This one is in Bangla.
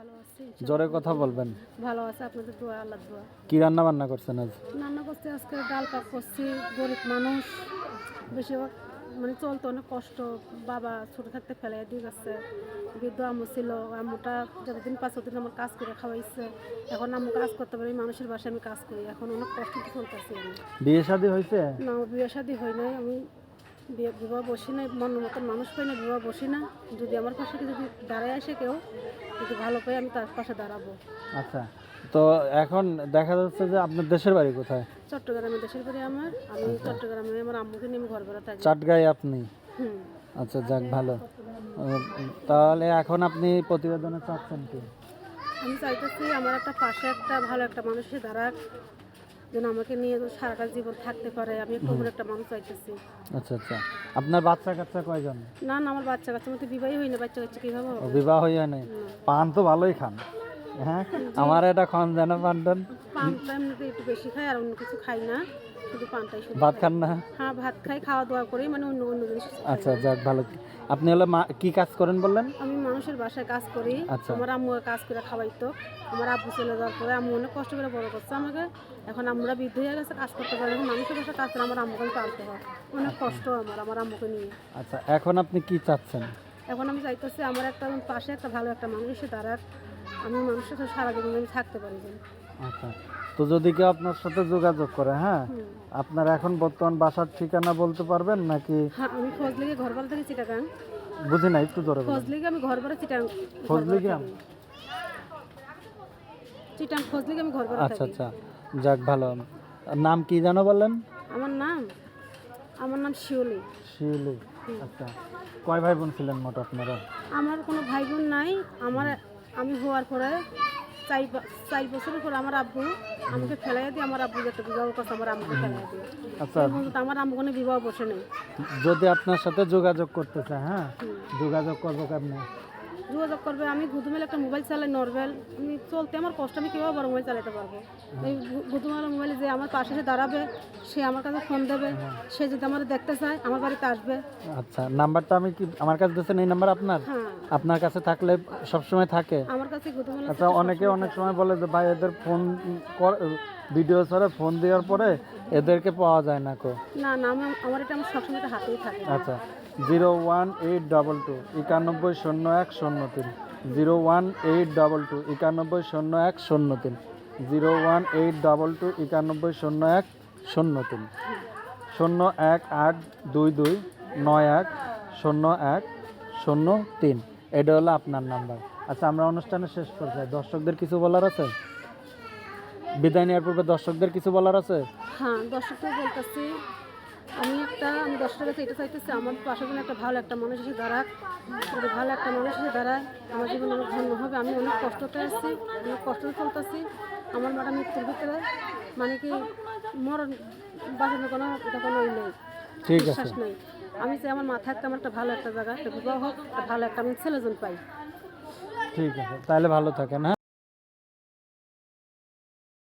ভালো আছি জোরে কথা বলবেন। ভালো আছে আপনাদের দোয়া আল্লাহ দোয়া। কি রান্না বান্না করছেন আজ? রান্না করতে আজকে ডাল পাক করছি গরিব মানুষ। বেশিরভাগ মানে চলতো অনেক কষ্ট। বাবা ছোট থাকতে ফেলে দিয়ে গেছে। বৃদ্ধ আম্মু ছিল আম্মুটা যতদিন পাঁচ দিন আমার কাজ করে খাওয়াইছে। এখন আম্মু কাজ করতে পারি মানুষের বাসায় আমি কাজ করি। এখন অনেক কষ্ট চলতেছি। আমি বিয়ে শাদী হয়েছে না বিয়ে শাদী হয় নাই। আমি বিবাহ বসি না মন মতন মানুষ পাই না বিবাহ বসি না। যদি আমার পাশে যদি দাঁড়ায় আসে কেউ যদি ভালো পাই আমি তার পাশে দাঁড়াবো। আচ্ছা তো এখন দেখা যাচ্ছে যে আপনার দেশের বাড়ি কোথায়? চট্টগ্রামে দেশের বাড়ি আমার আমি চট্টগ্রামে আমার আম্মুকে নিয়ে ঘর ভাড়া থাকি। চাটগাঁয়ে আপনি? আচ্ছা যাক ভালো। তাহলে এখন আপনি প্রতিবেদনে চাচ্ছেন কি? আমি চাইতেছি আমার একটা পাশে একটা ভালো একটা মানুষের দাঁড়াক। যেন আমাকে নিয়ে সারাটা জীবন থাকতে পারে আমি একটু একটা মানুষ চাইতেছি। আচ্ছা আচ্ছা। আপনার বাচ্চা কাচ্চা কয়জন? না না আমার বাচ্চা কাচ্চা মতো বিবাহই হয় না বাচ্চা কাচ্চা কীভাবে বিবাহ হয় নাই পান তো ভালোই খান। হ্যাঁ? আমার এটা খান পান পানটান। পান তো একটু বেশি খাই আর অন্য কিছু খাই না। শুধু পানটাই শুধু ভাত খান না? হ্যাঁ ভাত খাই খাওয়া দাওয়া করি মানে অন্য অন্য জিনিস আচ্ছা যাক ভালো। আপনি হলে মা কি কাজ করেন বললেন? আমি মানুষের বাসায় কাজ করি। আচ্ছা। আমার আম্মু কাজ করে খাওয়াইতো। আমার আব্বু চলে যাওয়ার পরে আম্মু অনেক কষ্ট করে বড় করছে। আমাকে এখন আমরা বৃদ্ধ হয়ে গেছে কাজ করতে পারি। মানুষের বাসায় কাজ করে আমার আম্মুকে আমি পালতে হয়। অনেক কষ্ট আমার আমার আম্মুকে নিয়ে। আচ্ছা এখন আপনি কি চাচ্ছেন? এখন আমি চাইতেছি আমার একটা পাশে একটা ভালো একটা মানুষ এসে দাঁড়াক। আমি মানুষের সাথে সারা জীবন আমি থাকতে পারি আচ্ছা। তো যদি কেউ আপনার সাথে যোগাযোগ করে হ্যাঁ? আপনার এখন বর্তমান বাসার ঠিকানা বলতে পারবেন নাকি? হ্যাঁ আমি থেকে চিটাগাং। বুঝি না একটু ধরে আমি চিটাং চিটাং আচ্ছা থাকি। আচ্ছা। যাক ভালো। নাম কি জানো বললেন? আমার নাম আমার নাম শিওলি শিউলি। আচ্ছা। কয় ভাই বোন ছিলেন মোট আপনারা? আমার কোনো ভাই বোন নাই। আমার আমি হওয়ার পরে চার চার বছরের পরে আমার আব্বু আমাকে ফেলাই দিয়ে আমার আব্বু যেটা বিবাহ করছে আমার আম্মুকে ফেলাই দিয়ে। আচ্ছা। আমার আম্মু কোনো বিবাহ বসে নেই। যদি আপনার সাথে যোগাযোগ করতে চায় হ্যাঁ? যোগাযোগ করব কেমনি? যোগাযোগ করবে আমি গুদুমেল একটা মোবাইল চালাই নর্মাল আমি চলতে আমার কষ্ট আমি কীভাবে বড় মোবাইল চালাতে পারব? এই গুদুমেল মোবাইলে যে আমার পাশে সে দাঁড়াবে সে আমার কাছে ফোন দেবে। সে যদি আমার দেখতে চায় আমার বাড়িতে আসবে। আচ্ছা নাম্বারটা আমি কি আমার কাছে দিয়েছেন এই নাম্বার আপনার? হ্যাঁ। আপনার কাছে থাকলে সবসময় থাকে? আমার কাছে গুদুমেল আচ্ছা অনেকে অনেক সময় বলে যে ভাই এদের ফোন ভিডিও ছাড়া ফোন দেওয়ার পরে এদেরকে পাওয়া যায় না কো? না না আমার এটা আমার সবসময় হাতেই থাকে। আচ্ছা zero one eight double two একানব্বই শূন্য এক শূন্য তিন। Zero one eight double two একানব্বই শূন্য এক শূন্য তিন। Zero one eight double two একানব্বই শূন্য এক শূন্য তিন। শূন্য এক আট দুই দুই নয় এক শূন্য এক শূন্য তিন। এটা হলো আপনার নাম্বার। আচ্ছা আমরা অনুষ্ঠানে শেষ করছি দর্শকদের কিছু বলার আছে? বিদায় নেওয়ার পূর্বে দর্শকদের কিছু বলার আছে? হ্যাঁ দর্শকদের বলতেছি আমি একটা আমি দর্শকের কাছে এটা চাইতেছি আমার পাশে যেন একটা ভালো একটা মানুষ এসে দাঁড়াক। যদি ভালো একটা মানুষ এসে দাঁড়ায় আমার জীবন অনেক ধন্য হবে আমি অনেক কষ্টতে আছি অনেক কষ্ট চলতেছি। আমার মাটা মৃত্যুর ভিতরে মানে কি মরণ বাঁচানোর কোনো এটা কোনো নেই। ঠিক আছে। আমি চাই আমার মাথায় একটা আমার একটা ভালো একটা জায়গা হোক ভালো একটা আমি ছেলেজন পাই। ঠিক আছে, তাহলে ভালো থাকেন হ্যাঁ?